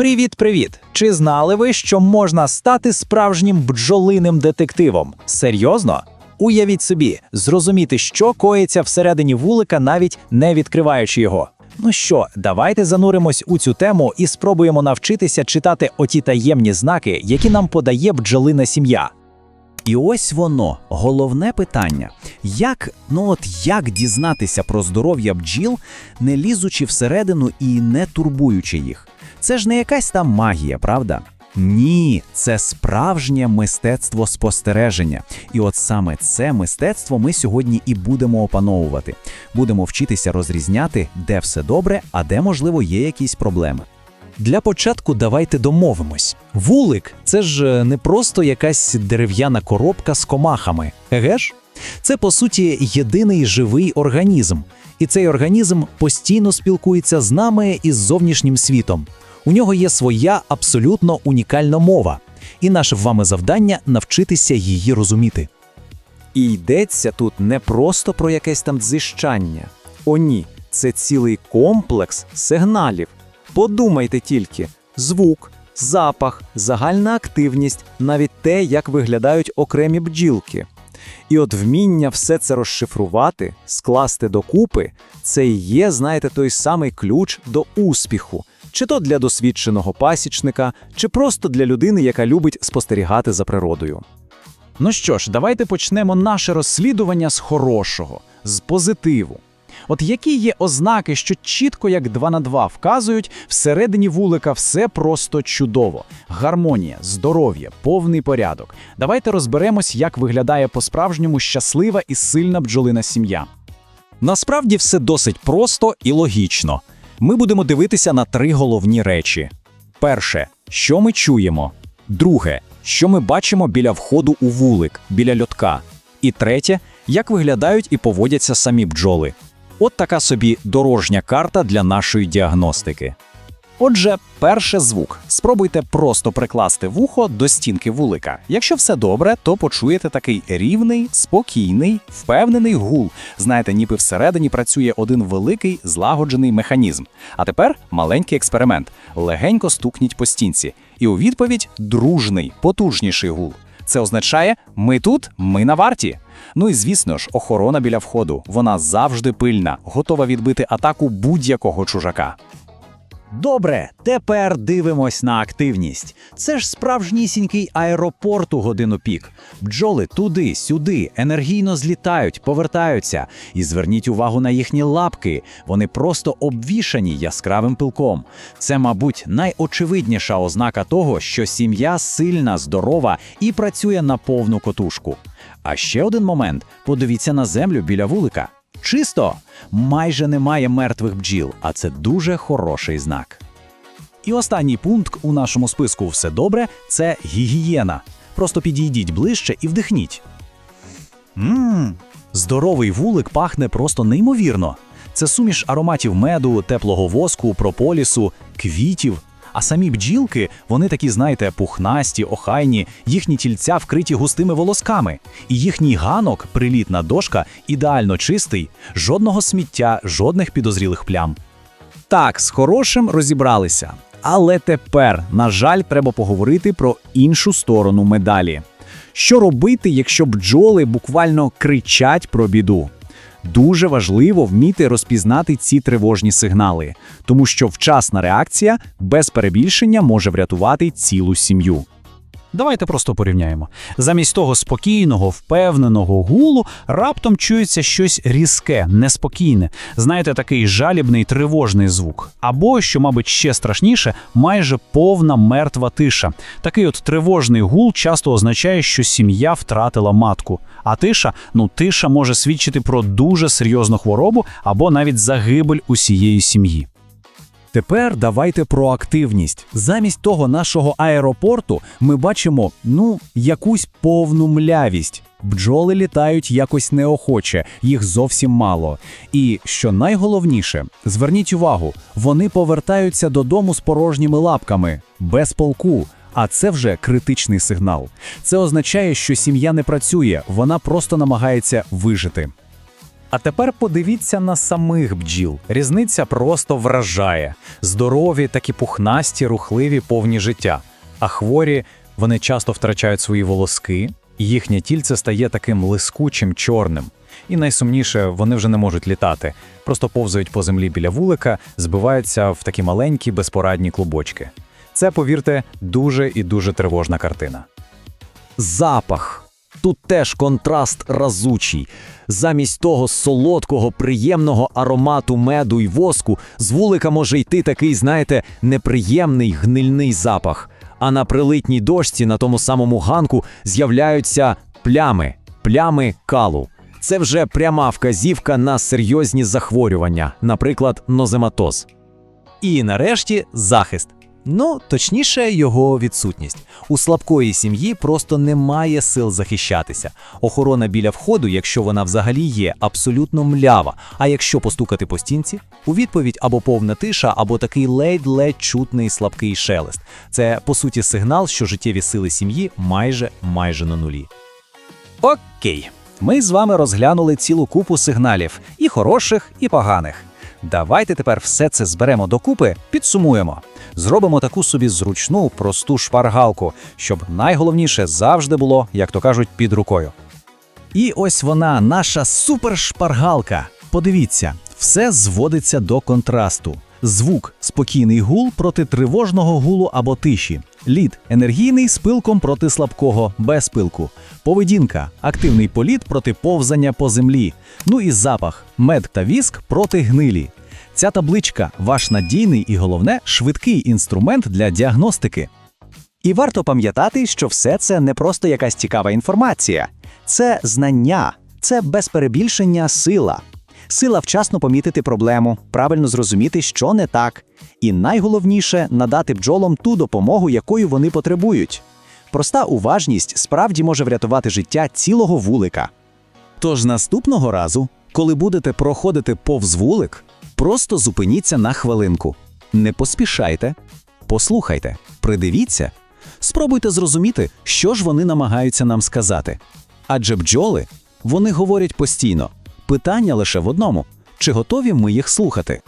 Привіт-привіт! Чи знали ви, що можна стати справжнім бджолиним детективом? Серйозно? Уявіть собі, зрозуміти, що коїться всередині вулика, навіть не відкриваючи його. Ну що, давайте зануримось у цю тему і спробуємо навчитися читати оті таємні знаки, які нам подає бджолина сім'я. І ось воно, головне питання: як, ну от як дізнатися про здоров'я бджіл, не лізучи всередину і не турбуючи їх? Це ж не якась там магія, правда? Ні, це справжнє мистецтво спостереження. І от саме це мистецтво ми сьогодні і будемо опановувати. Будемо вчитися розрізняти, де все добре, а де, можливо, є якісь проблеми. Для початку давайте домовимось. Вулик це ж е, не просто якась дерев'яна коробка з комахами. Еге ж? Це по суті єдиний живий організм. І цей організм постійно спілкується з нами і з зовнішнім світом. У нього є своя абсолютно унікальна мова, і наше вами завдання навчитися її розуміти. І йдеться тут не просто про якесь там дзищання. О, ні, це цілий комплекс сигналів. Подумайте тільки: звук, запах, загальна активність, навіть те, як виглядають окремі бджілки. І от вміння все це розшифрувати, скласти докупи, це і є, знаєте, той самий ключ до успіху, чи то для досвідченого пасічника, чи просто для людини, яка любить спостерігати за природою. Ну що ж, давайте почнемо наше розслідування з хорошого, з позитиву. От які є ознаки, що чітко як 2 на 2 вказують, всередині вулика все просто чудово. Гармонія, здоров'я, повний порядок. Давайте розберемось, як виглядає по-справжньому щаслива і сильна бджолина сім'я. Насправді все досить просто і логічно. Ми будемо дивитися на три головні речі: перше, що ми чуємо, друге, що ми бачимо біля входу у вулик, біля льотка. І третє, як виглядають і поводяться самі бджоли. От така собі дорожня карта для нашої діагностики. Отже, перше звук. Спробуйте просто прикласти вухо до стінки вулика. Якщо все добре, то почуєте такий рівний, спокійний, впевнений гул. Знаєте, ніби всередині працює один великий злагоджений механізм. А тепер маленький експеримент. Легенько стукніть по стінці. І у відповідь дружний, потужніший гул. Це означає, ми тут, ми на варті. Ну і звісно ж, охорона біля входу. Вона завжди пильна, готова відбити атаку будь-якого чужака. Добре, тепер дивимось на активність. Це ж справжнісінький аеропорт у годину пік. Бджоли туди, сюди, енергійно злітають, повертаються. І зверніть увагу на їхні лапки. Вони просто обвішані яскравим пилком. Це, мабуть, найочевидніша ознака того, що сім'я сильна, здорова і працює на повну котушку. А ще один момент: подивіться на землю біля вулика. Чисто, майже немає мертвих бджіл, а це дуже хороший знак. І останній пункт у нашому списку все добре це гігієна. Просто підійдіть ближче і вдихніть. Мм, здоровий вулик пахне просто неймовірно. Це суміш ароматів меду, теплого воску, прополісу, квітів. А самі бджілки, вони такі, знаєте, пухнасті, охайні, їхні тільця вкриті густими волосками, і їхній ганок, прилітна дошка, ідеально чистий, жодного сміття, жодних підозрілих плям. Так, з хорошим розібралися. Але тепер, на жаль, треба поговорити про іншу сторону медалі. Що робити, якщо бджоли буквально кричать про біду? Дуже важливо вміти розпізнати ці тривожні сигнали, тому що вчасна реакція без перебільшення може врятувати цілу сім'ю. Давайте просто порівняємо. Замість того спокійного, впевненого гулу раптом чується щось різке, неспокійне. Знаєте, такий жалібний тривожний звук. Або, що, мабуть, ще страшніше, майже повна мертва тиша. Такий от тривожний гул часто означає, що сім'я втратила матку. А тиша, ну тиша може свідчити про дуже серйозну хворобу або навіть загибель усієї сім'ї. Тепер давайте про активність. Замість того нашого аеропорту ми бачимо ну якусь повну млявість. Бджоли літають якось неохоче, їх зовсім мало. І що найголовніше, зверніть увагу, вони повертаються додому з порожніми лапками, без полку. А це вже критичний сигнал. Це означає, що сім'я не працює, вона просто намагається вижити. А тепер подивіться на самих бджіл. Різниця просто вражає. Здорові, такі пухнасті, рухливі, повні життя. А хворі вони часто втрачають свої волоски, і їхнє тільце стає таким лискучим, чорним. І найсумніше, вони вже не можуть літати, просто повзають по землі біля вулика, збиваються в такі маленькі безпорадні клубочки. Це, повірте, дуже і дуже тривожна картина. Запах. Тут теж контраст разучий. Замість того солодкого, приємного аромату меду й воску з вулика може йти такий, знаєте, неприємний гнильний запах. А на прилитній дошці на тому самому ганку з'являються плями, плями калу. Це вже пряма вказівка на серйозні захворювання, наприклад, нозематоз. І нарешті захист. Ну, точніше, його відсутність. У слабкої сім'ї просто немає сил захищатися. Охорона біля входу, якщо вона взагалі є, абсолютно млява. А якщо постукати по стінці, у відповідь або повна тиша, або такий ледь-ледь чутний слабкий шелест. Це по суті сигнал, що життєві сили сім'ї майже майже на нулі. Окей, ми з вами розглянули цілу купу сигналів, і хороших, і поганих. Давайте тепер все це зберемо докупи, підсумуємо. Зробимо таку собі зручну, просту шпаргалку, щоб найголовніше завжди було, як то кажуть, під рукою. І ось вона, наша супершпаргалка. Подивіться, все зводиться до контрасту. Звук спокійний гул проти тривожного гулу або тиші. Лід енергійний з пилком проти слабкого, без пилку. Поведінка активний політ проти повзання по землі. Ну і запах мед та віск проти гнилі. Ця табличка ваш надійний і головне швидкий інструмент для діагностики. І варто пам'ятати, що все це не просто якась цікава інформація, це знання, це без перебільшення сила. Сила вчасно помітити проблему, правильно зрозуміти, що не так, і найголовніше надати бджолам ту допомогу, якою вони потребують. Проста уважність справді може врятувати життя цілого вулика. Тож наступного разу, коли будете проходити повз вулик, просто зупиніться на хвилинку. Не поспішайте, послухайте, придивіться, спробуйте зрозуміти, що ж вони намагаються нам сказати. Адже бджоли, вони говорять постійно. Питання лише в одному: чи готові ми їх слухати?